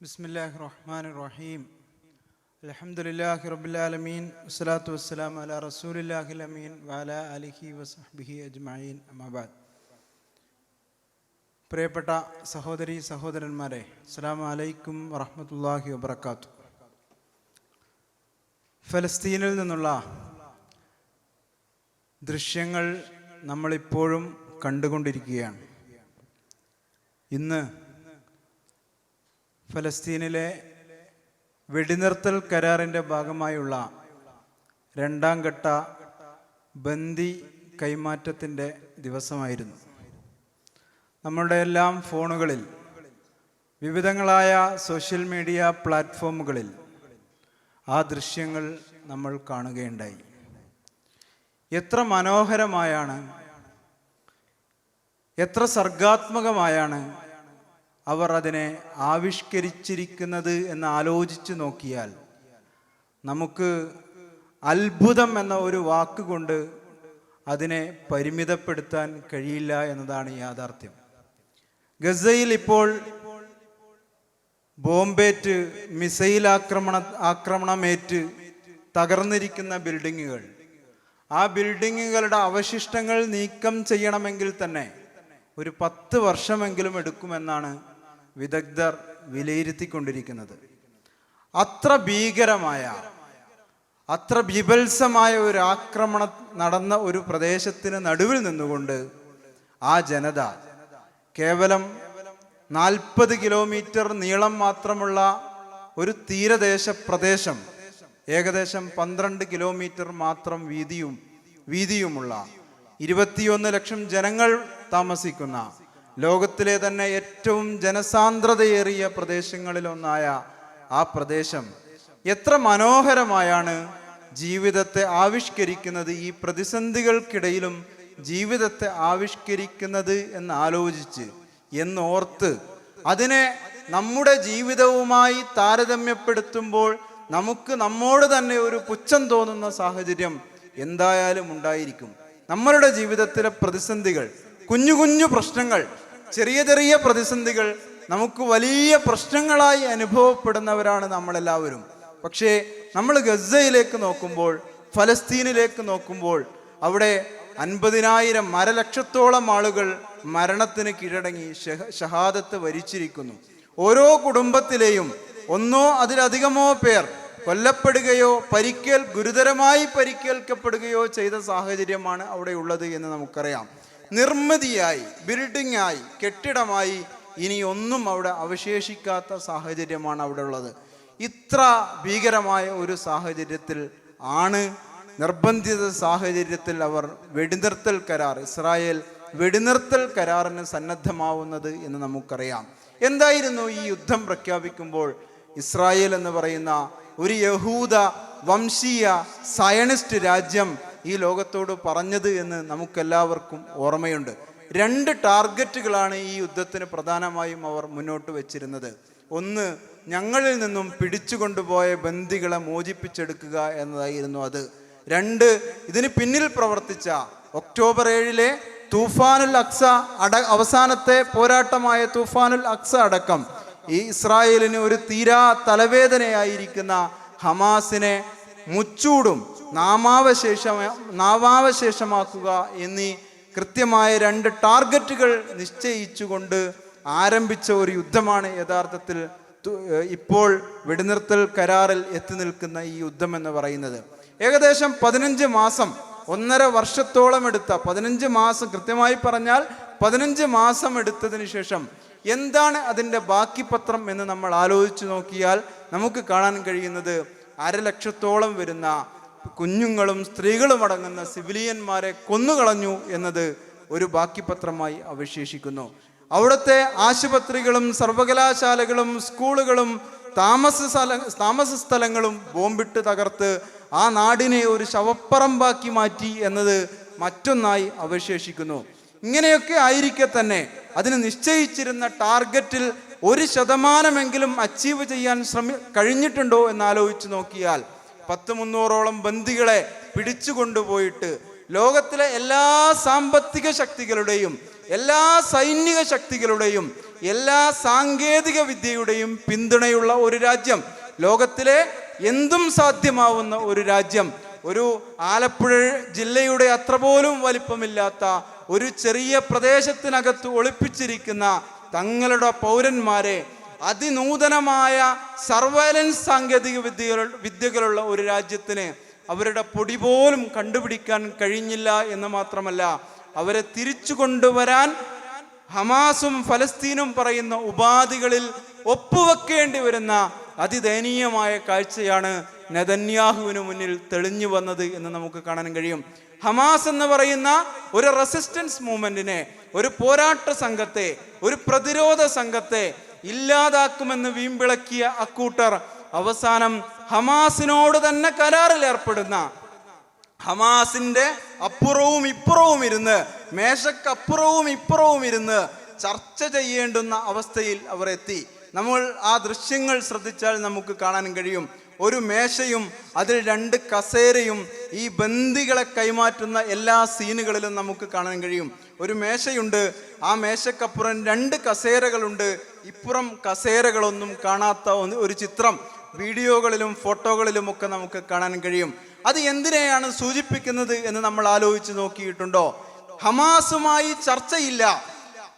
ബിസ്മില്ലാഹി റഹ്മാൻ റഹീം അലഹമുല്ലാഹി റബുലാലമീൻ വസ്സലാത്തു വസ്സലാം അല റസൂലില്ലാഹി അമീൻ വാല അലിഹി വസഹ്ബിഹി അജ്മീൻ അമാബാദ് പ്രിയപ്പെട്ട സഹോദരി സഹോദരന്മാരെ അസ്സാം അലൈക്കും വറഹമത്തല്ലാഹി വബർക്കാത്തു ഫലസ്തീനിൽ നിന്നുള്ള ദൃശ്യങ്ങൾ നമ്മളിപ്പോഴും കണ്ടുകൊണ്ടിരിക്കുകയാണ്. ഇന്ന് ഫലസ്തീനിലെ വെടിനിർത്തൽ കരാറിന്റെ ഭാഗമായുള്ള രണ്ടാം ഘട്ട ബന്ദി കൈമാറ്റത്തിന്റെ ദിവസമായിരുന്നു. നമ്മളുടെ എല്ലാം ഫോണുകളിൽ വിവിധങ്ങളായ സോഷ്യൽ മീഡിയ പ്ലാറ്റ്ഫോമുകളിൽ ആ ദൃശ്യങ്ങൾ നമ്മൾ കാണുകയുണ്ടായി. എത്ര മനോഹരമായാണ് എത്ര സർഗാത്മകമായാണ് അവർ അതിനെ ആവിഷ്കരിച്ചിരിക്കുന്നത് എന്ന് ആലോചിച്ച് നോക്കിയാൽ നമുക്ക് അത്ഭുതം എന്ന ഒരു വാക്കുകൊണ്ട് അതിനെ പരിമിതപ്പെടുത്താൻ കഴിയില്ല എന്നതാണ് യാഥാർത്ഥ്യം. ഗസയിൽ ഇപ്പോൾ ബോംബേറ്റ് മിസൈൽ ആക്രമണ ആക്രമണമേറ്റ് തകർന്നിരിക്കുന്ന ബിൽഡിങ്ങുകൾ. ആ ബിൽഡിങ്ങുകളുടെ അവശിഷ്ടങ്ങൾ നീക്കം ചെയ്യണമെങ്കിൽ തന്നെ ഒരു പത്ത് വർഷമെങ്കിലും എടുക്കുമെന്നാണ് വിദഗ്ധർ വിലയിരുത്തിക്കൊണ്ടിരിക്കുന്നത്. അത്ര ഭീകരമായ അത്ര ബിഭത്സമായ ഒരു ആക്രമണം നടന്ന ഒരു പ്രദേശത്തിന് നടുവിൽ നിന്നുകൊണ്ട് ആ ജനത കേവലം നാൽപ്പത് കിലോമീറ്റർ നീളം മാത്രമുള്ള ഒരു തീരദേശ പ്രദേശം ഏകദേശം പന്ത്രണ്ട് കിലോമീറ്റർ മാത്രം വീതിയും വീതിയുമുള്ള ഇരുപത്തിയൊന്ന് ലക്ഷം ജനങ്ങൾ താമസിക്കുന്ന ലോകത്തിലെ തന്നെ ഏറ്റവും ജനസാന്ദ്രതയേറിയ പ്രദേശങ്ങളിലൊന്നായ ആ പ്രദേശം എത്ര മനോഹരമായാണ് ജീവിതത്തെ ആവിഷ്കരിക്കുന്നത് ഈ പ്രതിസന്ധികൾക്കിടയിലും ജീവിതത്തെ ആവിഷ്കരിക്കുന്നത് എന്ന് ആലോചിച്ച് എന്നോർത്ത് അതിനെ നമ്മുടെ ജീവിതവുമായി താരതമ്യപ്പെടുത്തുമ്പോൾ നമുക്ക് നമ്മോട് തന്നെ ഒരു പുച്ഛം തോന്നുന്ന സാഹചര്യം എന്തായാലും ഉണ്ടായിരിക്കും. നമ്മളുടെ ജീവിതത്തിലെ പ്രതിസന്ധികൾ കുഞ്ഞു കുഞ്ഞു പ്രശ്നങ്ങൾ ചെറിയ ചെറിയ പ്രതിസന്ധികൾ നമുക്ക് വലിയ പ്രശ്നങ്ങളായി അനുഭവപ്പെടുന്നവരാണ് നമ്മളെല്ലാവരും. പക്ഷേ നമ്മൾ ഗസയിലേക്ക് നോക്കുമ്പോൾ ഫലസ്തീനിലേക്ക് നോക്കുമ്പോൾ അവിടെ അൻപതിനായിരം അരലക്ഷത്തോളം ആളുകൾ മരണത്തിന് കീഴടങ്ങി ഷഹാദത്ത് വരിച്ചിരിക്കുന്നു. ഓരോ കുടുംബത്തിലെയും ഒന്നോ അതിലധികമോ പേർ കൊല്ലപ്പെടുകയോ പരിക്കേൽ ഗുരുതരമായി പരിക്കേൽക്കപ്പെടുകയോ ചെയ്ത സാഹചര്യമാണ് അവിടെ ഉള്ളത് എന്ന് നമുക്കറിയാം. നിർമ്മിതിയായി ബിൽഡിംഗ് ആയി കെട്ടിടമായി ഇനി ഒന്നും അവിടെ അവശേഷിക്കാത്ത സാഹചര്യമാണ് അവിടെ ഉള്ളത്. ഇത്ര ഭീകരമായ ഒരു സാഹചര്യത്തിൽ ആണ് നിർബന്ധിത സാഹചര്യത്തിൽ അവർ വെടിനിർത്തൽ കരാർ ഇസ്രായേൽ വെടിനിർത്തൽ കരാറിന് സന്നദ്ധമാവുന്നത് എന്ന് നമുക്കറിയാം. എന്തായിരുന്നു ഈ യുദ്ധം പ്രഖ്യാപിക്കുമ്പോൾ? ഇസ്രായേൽ എന്ന് പറയുന്ന ഒരു യഹൂദ വംശീയ സയണിസ്റ്റ് രാജ്യം ഈ ലോകത്തോട് പറഞ്ഞത് എന്ന് നമുക്കെല്ലാവർക്കും ഓർമ്മയുണ്ട്. രണ്ട് ടാർഗറ്റുകളാണ് ഈ യുദ്ധത്തിന് പ്രധാനമായും അവർ മുന്നോട്ട് വെച്ചിരുന്നത്. ഒന്ന് ഞങ്ങളിൽ നിന്നും പിടിച്ചുകൊണ്ടുപോയ ബന്ദികളെ മോചിപ്പിച്ചെടുക്കുക എന്നതായിരുന്നു അത്. രണ്ട് ഇതിന് പിന്നിൽ പ്രവർത്തിച്ച ഒക്ടോബർ ഏഴിലെ തൂഫാനുൽ അക്സ അട അവസാനത്തെ പോരാട്ടമായ തൂഫാനുൽ അക്സ അടക്കം ഈ ഇസ്രായേലിന് ഒരു തീരാ തലവേദനയായിരിക്കുന്ന ഹമാസിനെ മുച്ചൂടും നാമാവശേഷ നാമാവശേഷമാക്കുക എന്നീ കൃത്യമായ രണ്ട് ടാർഗറ്റുകൾ നിശ്ചയിച്ചുകൊണ്ട് ആരംഭിച്ച ഒരു യുദ്ധമാണ് യഥാർത്ഥത്തിൽ ഇപ്പോൾ വെടിനിർത്തൽ കരാറിൽ എത്തി നിൽക്കുന്ന ഈ യുദ്ധം എന്ന് പറയുന്നത്. ഏകദേശം പതിനഞ്ച് മാസം ഒന്നര വർഷത്തോളം എടുത്ത പതിനഞ്ച് മാസം കൃത്യമായി പറഞ്ഞാൽ പതിനഞ്ച് മാസം എടുത്തതിന് ശേഷം എന്താണ് അതിന്റെ ബാക്കി പത്രം എന്ന് നമ്മൾ ആലോചിച്ച് നോക്കിയാൽ നമുക്ക് കാണാൻ കഴിയുന്നത് അരലക്ഷത്തോളം വരുന്ന കുഞ്ഞുങ്ങളും സ്ത്രീകളും അടങ്ങുന്ന സിവിലിയന്മാരെ കൊന്നുകളഞ്ഞു എന്നത് ഒരു ബാക്കിപത്രമായി അവശേഷിക്കുന്നു. അവിടുത്തെ ആശുപത്രികളും സർവകലാശാലകളും സ്കൂളുകളും താമസ സ്ഥല താമസ സ്ഥലങ്ങളും ബോംബിട്ട് തകർത്ത് ആ നാടിനെ ഒരു ശവപ്പറമ്പാക്കി മാറ്റി എന്നത് മറ്റൊന്നായി അവശേഷിക്കുന്നു. ഇങ്ങനെയൊക്കെ ആയിരിക്കെ തന്നെ അതിന് നിശ്ചയിച്ചിരുന്ന ടാർഗറ്റിൽ ഒരു ശതമാനമെങ്കിലും അച്ചീവ് ചെയ്യാൻ ശ്രമി കഴിഞ്ഞിട്ടുണ്ടോ എന്ന് ആലോചിച്ച് നോക്കിയാൽ പത്ത് മുന്നൂറോളം ബന്ദികളെ പിടിച്ചുകൊണ്ടുപോയിട്ട് ലോകത്തിലെ എല്ലാ സാമ്പത്തിക ശക്തികളുടെയും എല്ലാ സൈനിക ശക്തികളുടെയും എല്ലാ സാങ്കേതിക വിദ്യയുടെയും പിന്തുണയുള്ള ഒരു രാജ്യം. ലോകത്തിലെ എന്തും സാധ്യമാവുന്ന ഒരു രാജ്യം. ഒരു ആലപ്പുഴ ജില്ലയുടെ അത്ര പോലും വലിപ്പമില്ലാത്ത ഒരു ചെറിയ പ്രദേശത്തിനകത്ത് ഒളിപ്പിച്ചിരിക്കുന്ന തങ്ങളുടെ പൗരന്മാരെ അതിനൂതനമായ സർവൈലൻസ് സാങ്കേതിക വിദ്യകൾ വിദ്യകളുള്ള ഒരു രാജ്യത്തിന് അവരുടെ പൊടി പോലും കണ്ടുപിടിക്കാൻ കഴിഞ്ഞില്ല എന്ന് മാത്രമല്ല അവരെ തിരിച്ചു കൊണ്ടുവരാൻ ഹമാസും ഫലസ്തീനും പറയുന്ന ഉപാധികളിൽ ഒപ്പുവെക്കേണ്ടി വരുന്ന അതിദയനീയമായ കാഴ്ചയാണ് നെതന്യാഹുവിന് മുന്നിൽ തെളിഞ്ഞു വന്നത് എന്ന് നമുക്ക് കാണാൻ കഴിയും. ഹമാസ് എന്ന് പറയുന്ന ഒരു റെസിസ്റ്റൻസ് മൂവ്മെന്റിനെ ഒരു പോരാട്ട സംഘത്തെ ഒരു പ്രതിരോധ സംഘത്തെ ഇല്ലാതാക്കുമെന്ന് വീമ്പിളക്കിയ അക്കൂട്ടർ അവസാനം ഹമാസിനോട് തന്നെ കരാറിൽ ഏർപ്പെടുന്ന ഹമാസിന്റെ അപ്പുറവും ഇപ്പുറവും ഇരുന്ന് മേശക്കപ്പുറവും ഇപ്പുറവും ഇരുന്ന് ചർച്ച ചെയ്യേണ്ടുന്ന അവസ്ഥയിൽ അവർ എത്തി. നമ്മൾ ആ ദൃശ്യങ്ങൾ ശ്രദ്ധിച്ചാൽ നമുക്ക് കാണാൻ കഴിയും. ഒരു മേശയും അതിൽ രണ്ട് കസേരയും ഈ ബന്ദികളെ കൈമാറ്റുന്ന എല്ലാ സീനുകളിലും നമുക്ക് കാണാൻ കഴിയും. ഒരു മേശയുണ്ട്. ആ മേശക്കപ്പുറം രണ്ട് കസേരകളുണ്ട്. ഇപ്പുറം കസേരകളൊന്നും കാണാത്ത ഒരു ചിത്രം. വീഡിയോകളിലും ഫോട്ടോകളിലും ഒക്കെ നമുക്ക് കാണാൻ കഴിയും. അത് എന്തിനെയാണ് സൂചിപ്പിക്കുന്നത് എന്ന് നമ്മൾ ആലോചിച്ച് നോക്കിയിട്ടുണ്ടോ? ഹമാസുമായി ചർച്ചയില്ല.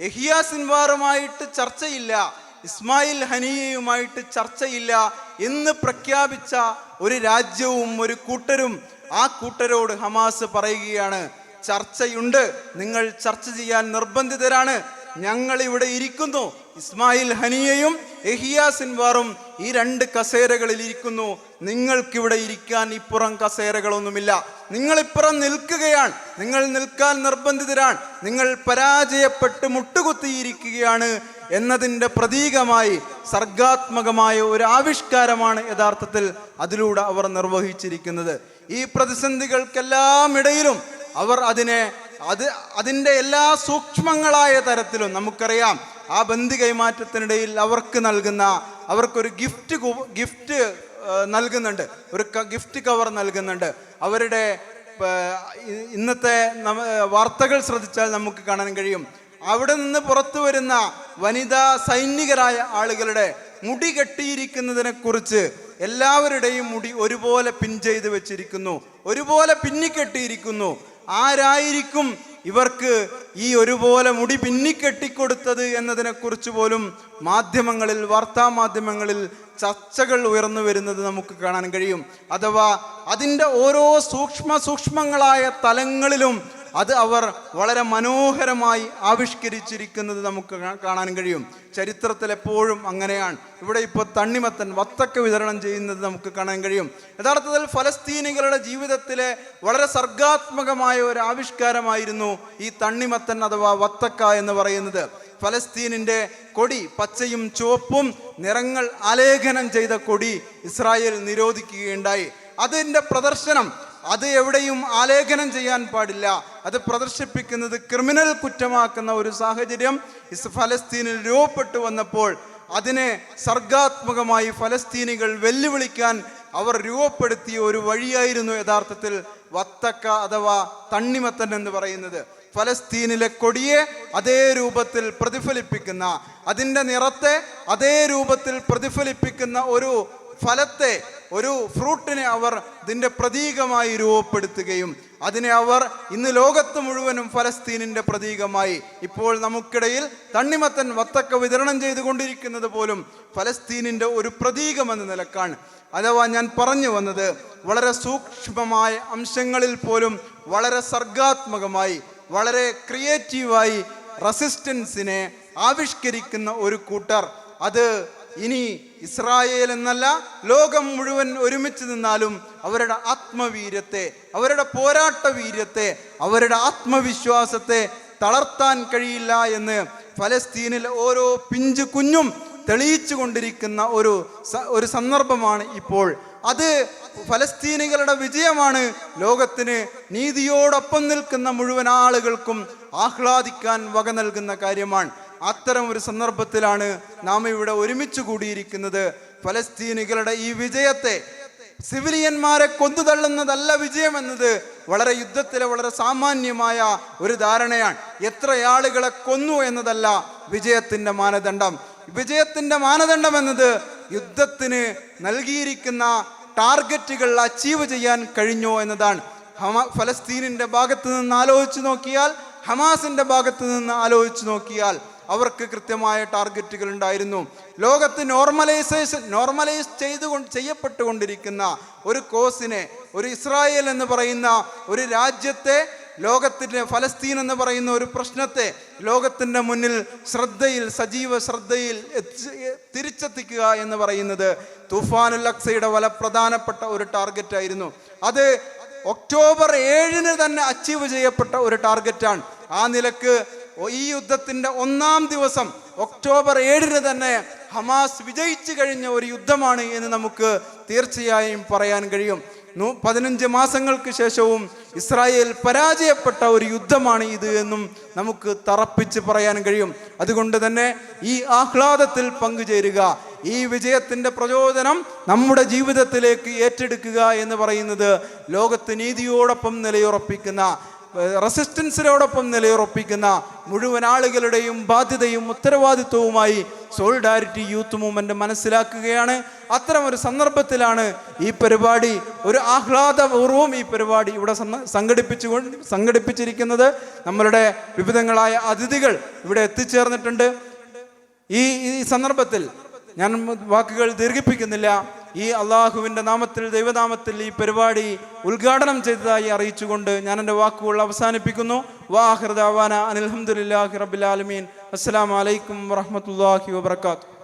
എഹിയ സിൻവാറുമായിട്ട് ചർച്ചയില്ല. ഇസ്മായിൽ ഹനിയയുമായിട്ട് ചർച്ചയില്ല എന്ന് പ്രഖ്യാപിച്ച ഒരു രാജ്യവും ഒരു കൂട്ടരും ആ കൂട്ടരോട് ഹമാസ് പറയുകയാണ്. ചർച്ചയുണ്ട്. നിങ്ങൾ ചർച്ച ചെയ്യാൻ നിർബന്ധിതരാണ്. ഞങ്ങൾ ഇവിടെ ഇരിക്കുന്നു. ഇസ്മായിൽ ഹനിയയും എഹിയ സിൻവാറും ഈ രണ്ട് കസേരകളിൽ ഇരിക്കുന്നു. നിങ്ങൾക്കിവിടെ ഇരിക്കാൻ ഇപ്പുറം കസേരകളൊന്നുമില്ല. നിങ്ങൾ ഇപ്പുറം നിൽക്കുകയാണ്. നിങ്ങൾ നിൽക്കാൻ നിർബന്ധിതരാണ്. നിങ്ങൾ പരാജയപ്പെട്ട് മുട്ടുകുത്തിയിരിക്കുകയാണ് എന്നതിന്റെ പ്രതീകമായി സർഗാത്മകമായ ഒരു ആവിഷ്കാരമാണ് യഥാർത്ഥത്തിൽ അതിലൂടെ അവർ നിർവഹിച്ചിരിക്കുന്നത്. ഈ പ്രതിസന്ധികൾക്കെല്ലാം ഇടയിലും അവർ അതിനെ അത് അതിന്റെ എല്ലാ സൂക്ഷ്മങ്ങളായ തരത്തിലും നമുക്കറിയാം. ആ ബന്ധി കൈമാറ്റത്തിനിടയിൽ അവർക്ക് നൽകുന്ന അവർക്കൊരു ഗിഫ്റ്റ് ഗിഫ്റ്റ് നൽകുന്നുണ്ട്. ഒരു ഗിഫ്റ്റ് കവർ നൽകുന്നുണ്ട്. അവരുടെ ഇന്നത്തെ വാർത്തകൾ ശ്രദ്ധിച്ചാൽ നമുക്ക് കാണാൻ കഴിയും. അവിടെ നിന്ന് പുറത്തു വരുന്ന വനിതാ സൈനികരായ ആളുകളുടെ മുടി കെട്ടിയിരിക്കുന്നതിനെ കുറിച്ച് എല്ലാവരുടെയും മുടി ഒരുപോലെ പിൻ ചെയ്ത് വെച്ചിരിക്കുന്നു. ഒരുപോലെ പിന്നിക്കെട്ടിയിരിക്കുന്നു ആരായിരിക്കും ഇവർക്ക് ഈ ഒരുപോലെ മുടി പിന്നിക്കെട്ടിക്കൊടുത്തത് എന്നതിനെ കുറിച്ച് പോലും മാധ്യമങ്ങളിൽ വാർത്താ മാധ്യമങ്ങളിൽ ചർച്ചകൾ ഉയർന്നു വരുന്നത് നമുക്ക് കാണാൻ കഴിയും. അഥവാ അതിന്റെ ഓരോ സൂക്ഷ്മ സൂക്ഷ്മങ്ങളായ തലങ്ങളിലും അത് അവർ വളരെ മനോഹരമായി ആവിഷ്കരിച്ചിരിക്കുന്നത് നമുക്ക് കാണാൻ കഴിയും. ചരിത്രത്തിൽ എപ്പോഴും അങ്ങനെയാണ്. ഇവിടെ ഇപ്പോൾ തണ്ണിമത്തൻ വത്തക്ക വിതരണം ചെയ്യുന്നത് നമുക്ക് കാണാൻ കഴിയും. യഥാർത്ഥത്തിൽ ഫലസ്തീനികളുടെ ജീവിതത്തിലെ വളരെ സർഗാത്മകമായ ഒരു ആവിഷ്കാരമായിരുന്നു ഈ തണ്ണിമത്തൻ അഥവാ വത്തക്ക എന്ന് പറയുന്നത്. ഫലസ്തീനിന്റെ കൊടി പച്ചയും ചുവപ്പും നിറങ്ങൾ ആലേഖനം ചെയ്ത കൊടി ഇസ്രായേൽ നിരോധിക്കുകയുണ്ടായി. അതിന്റെ പ്രദർശനം അത് എവിടെയും ആലേഖനം ചെയ്യാൻ പാടില്ല. അത് പ്രദർശിപ്പിക്കുന്നത് ക്രിമിനൽ കുറ്റമാക്കുന്ന ഒരു സാഹചര്യം ഫലസ്തീനിൽ രൂപപ്പെട്ടു വന്നപ്പോൾ അതിനെ സർഗാത്മകമായി ഫലസ്തീനികൾ വെല്ലുവിളിക്കാൻ അവർ രൂപപ്പെടുത്തിയ ഒരു വഴിയായിരുന്നു യഥാർത്ഥത്തിൽ വത്തക്ക അഥവാ തണ്ണിമത്തൻ എന്ന് പറയുന്നത്. ഫലസ്തീനിലെ കൊടിയെ അതേ രൂപത്തിൽ പ്രതിഫലിപ്പിക്കുന്ന അതിന്റെ നിറത്തെ അതേ രൂപത്തിൽ പ്രതിഫലിപ്പിക്കുന്ന ഒരു ഫലത്തെ ഒരു ഫ്രൂട്ടിനെ അവർ ഇതിന്റെ പ്രതീകമായി രൂപപ്പെടുത്തുകയും അതിനെ അവർ ഇന്ന് ലോകത്ത് മുഴുവനും ഫലസ്തീനിന്റെ പ്രതീകമായി ഇപ്പോൾ നമുക്കിടയിൽ തണ്ണിമത്തൻ വത്തക്ക വിതരണം ചെയ്തുകൊണ്ടിരിക്കുന്നത് പോലും ഫലസ്തീനിന്റെ ഒരു പ്രതീകമെന്ന നിലക്കാണ്. അഥവാ ഞാൻ പറഞ്ഞു വന്നത് വളരെ സൂക്ഷ്മമായ അംശങ്ങളിൽ പോലും വളരെ സർഗാത്മകമായി വളരെ ക്രിയേറ്റീവായി റെസിസ്റ്റൻസിനെ ആവിഷ്കരിക്കുന്ന ഒരു കൂട്ടർ. അത് ഇനി ഇസ്രായേൽ എന്നല്ല ലോകം മുഴുവൻ ഒരുമിച്ച് നിന്നാലും അവരുടെ ആത്മവീര്യത്തെ അവരുടെ പോരാട്ട വീര്യത്തെ അവരുടെ ആത്മവിശ്വാസത്തെ തളർത്താൻ കഴിയില്ല എന്ന് ഫലസ്തീനിലെ ഓരോ പിഞ്ചു കുഞ്ഞും തെളിയിച്ചു കൊണ്ടിരിക്കുന്ന ഒരു ഒരു സന്ദർഭമാണ് ഇപ്പോൾ. അത് ഫലസ്തീനികളുടെ വിജയമാണ്. ലോകത്തിന് നീതിയോടൊപ്പം നിൽക്കുന്ന മുഴുവൻ ആളുകൾക്കും ആഹ്ലാദിക്കാൻ വക നൽകുന്ന കാര്യമാണ്. അത്തരം ഒരു സന്ദർഭത്തിലാണ് നാം ഇവിടെ ഒരുമിച്ച് കൂടിയിരിക്കുന്നത്. ഫലസ്തീനികളുടെ ഈ വിജയത്തെ സിവിലിയന്മാരെ കൊന്നു തള്ളുന്നതല്ല വിജയം എന്നത് വളരെ യുദ്ധത്തിലെ വളരെ സാമാന്യമായ ഒരു ധാരണയാണ്. എത്ര ആളുകളെ കൊന്നു എന്നതല്ല വിജയത്തിന്റെ മാനദണ്ഡം. വിജയത്തിന്റെ മാനദണ്ഡം എന്നത് യുദ്ധത്തിന് നൽകിയിരിക്കുന്ന ടാർഗറ്റുകൾ അച്ചീവ് ചെയ്യാൻ കഴിഞ്ഞോ എന്നതാണ്. ഹമ ഫലസ്തീനിന്റെ ഭാഗത്ത് നിന്ന് ആലോചിച്ച് നോക്കിയാൽ ഹമാസിന്റെ ഭാഗത്ത് നിന്ന് ആലോചിച്ച് നോക്കിയാൽ അവർക്ക് കൃത്യമായ ടാർഗറ്റുകൾ ഉണ്ടായിരുന്നു. ലോകത്ത് നോർമലൈസേഷൻ നോർമലൈസ് ചെയ്തു ചെയ്യപ്പെട്ടുകൊണ്ടിരിക്കുന്ന ഒരു കോസിനെ ഒരു ഇസ്രായേൽ എന്ന് പറയുന്ന ഒരു രാജ്യത്തെ ലോകത്തിന്റെ ഫലസ്തീൻ എന്ന് പറയുന്ന ഒരു പ്രശ്നത്തെ ലോകത്തിന്റെ മുന്നിൽ ശ്രദ്ധയിൽ സജീവ ശ്രദ്ധയിൽ തിരിച്ചെത്തിക്കുക എന്ന് പറയുന്നത് തുഫാനുൽ അക്സയുടെ വല പ്രധാനപ്പെട്ട ഒരു ടാർഗറ്റ് ആയിരുന്നു. അത് ഒക്ടോബർ ഏഴിന് തന്നെ അച്ചീവ് ചെയ്യപ്പെട്ട ഒരു ടാർഗറ്റാണ് ആ നിലയ്ക്ക് ഈ യുദ്ധത്തിന്റെ ഒന്നാം ദിവസം ഒക്ടോബർ ഏഴിന് തന്നെ ഹമാസ് വിജയിച്ചു കഴിഞ്ഞ ഒരു യുദ്ധമാണ് എന്ന് നമുക്ക് തീർച്ചയായും പറയാൻ കഴിയും. പതിനഞ്ച് മാസങ്ങൾക്ക് ശേഷവും ഇസ്രായേൽ പരാജയപ്പെട്ട ഒരു യുദ്ധമാണ് ഇത് എന്നും നമുക്ക് തറപ്പിച്ച് പറയാൻ കഴിയും. അതുകൊണ്ട് തന്നെ ഈ ആഹ്ലാദത്തിൽ പങ്കുചേരുക. ഈ വിജയത്തിന്റെ പ്രചോദനം നമ്മുടെ ജീവിതത്തിലേക്ക് ഏറ്റെടുക്കുക എന്ന് പറയുന്നത് ലോകത്ത് നീതിയോടൊപ്പം നിലയുറപ്പിക്കുന്ന റെസിസ്റ്റൻസിനോടൊപ്പം നിലയുറപ്പിക്കുന്ന മുഴുവൻ ആളുകളുടെയും ബാധ്യതയും ഉത്തരവാദിത്വവുമായി സോളിഡാരിറ്റി യൂത്ത് മൂവ്മെന്റ് മനസ്സിലാക്കുകയാണ്. അത്തരം ഒരു സന്ദർഭത്തിലാണ് ഈ പരിപാടി ഒരു ആഹ്ലാദപൂർവം ഈ പരിപാടി ഇവിടെ സംഘടിപ്പിച്ചു സംഘടിപ്പിച്ചിരിക്കുന്നത്. നമ്മളുടെ വിവിധങ്ങളായ അതിഥികൾ ഇവിടെ എത്തിച്ചേർന്നിട്ടുണ്ട്. ഈ ഈ സന്ദർഭത്തിൽ ഞാൻ വാക്കുകൾ ദീർഘിപ്പിക്കുന്നില്ല. ഈ അള്ളാഹുവിന്റെ നാമത്തിൽ ദൈവനാമത്തിൽ ഈ പരിപാടി ഉദ്ഘാടനം ചെയ്തതായി അറിയിച്ചുകൊണ്ട് ഞാൻ എന്റെ വാക്കുകൾ അവസാനിപ്പിക്കുന്നു. വാഹിർദാവാന അനിൽഹമുല്ലാഹി റബിലാലമീൻ അസ്സാം വലൈക്കും വറഹമത്തല്ലാഹി വാബർക്കാത്തു